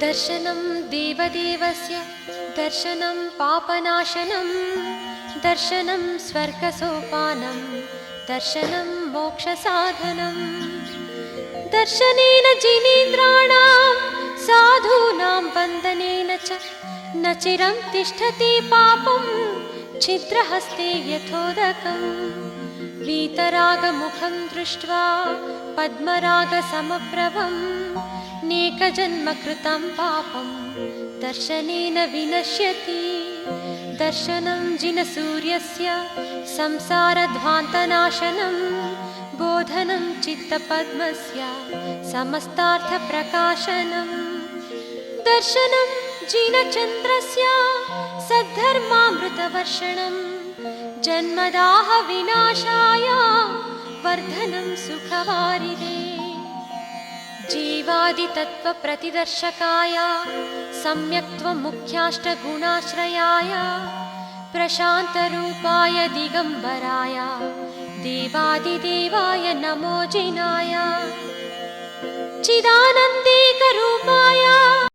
दर्शनं देवदेवस्य दर्शनं पापनाशनं दर्शनं स्वर्गसोपानं दर्शनं मोक्षसाधनम् दर्शनेन जिनेन्द्राणां साधूनां वन्दनेन च न चिरं तिष्ठति पापं छिद्रहस्ते यथोदकम् वीतरागमुखं दृष्ट्वा पद्मरागसमप्रभं नेकजन्मकृतं पापं दर्शनेन विनश्यति। दर्शनं जिनसूर्यस्य संसारध्वान्तनाशनं बोधनं चित्तपद्मस्य समस्तार्थप्रकाशनम् दर्शनं जिनचन्द्रस्य सद्धर्मामृतवर्षणं जन्मदाहविनाशाय वर्धनं सुखवारिदे जीवादितत्त्वप्रतिदर्शकाय सम्यक्त्वमुख्याष्टगुणाश्रयाय प्रशान्तरूपाय दिगम्बराय देवादिदेवाय नमो जिनाय। चिदानन्देकरूपाय